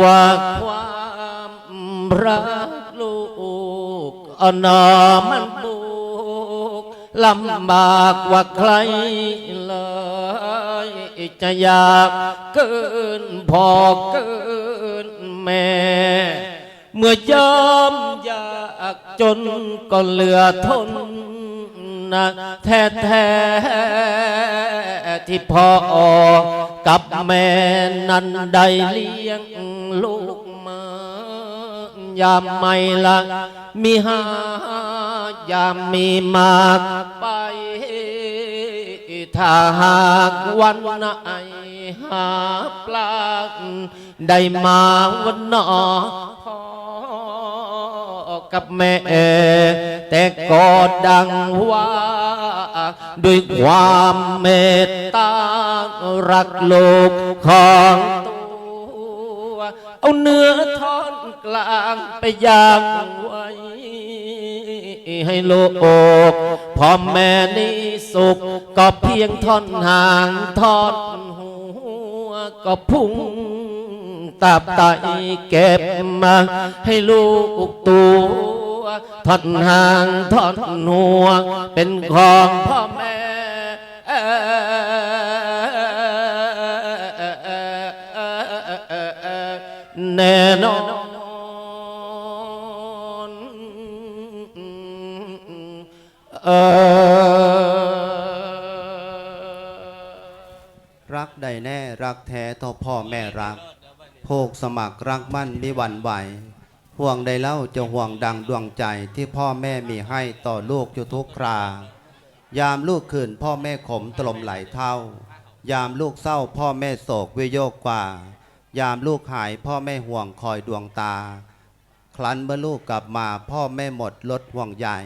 ว่าความรักลูกอนอมันบุกลำบากกว่าใครเลยจะอยากเกินพอเกินแม่ เมื่อยอมอยากจนก็เหลือทนนะแท้แท้ที่พ่อกั กับแม่นั้นได้เลี้ยงลูกมายามไม่ละมีหายามมีมากไป ถ้าหากวันไหนหาปลาได้มาวันหนอ กับแม่ แต่ก็ดังว่า ด้วยความเมตตารักโลกของตัวเอาเนื้อท่อนกลางไปย่างไว้ให้โลกพ่อแม่นี่สุขก็เพียงท่อนหางท่อนหัวก็พุ่ง ตับไตเก็บมาให้ลูกตัวท่อนหางท่อนหัว เป็นของพ่อแม่แน่นอนเออรักใดแน่รักแท้ต่อพ่อแม่รัก โภกสมัครรักมั่นมิหวั่นไหวห่วงใดเล่าจะห่วงดังดวงใจที่พ่อแม่มีให้ต่อลูกอยู่ทุกครายามลูกขืนพ่อแม่ขมตลมไหลเท่า ยามลูกเศร้าพ่อแม่โศกวิโยกกว่า ยามลูกหายพ่อแม่ห่วงคอยดวงตา ครั้นเมื่อลูกกลับมาพ่อแม่หมดลดห่วงใหญ่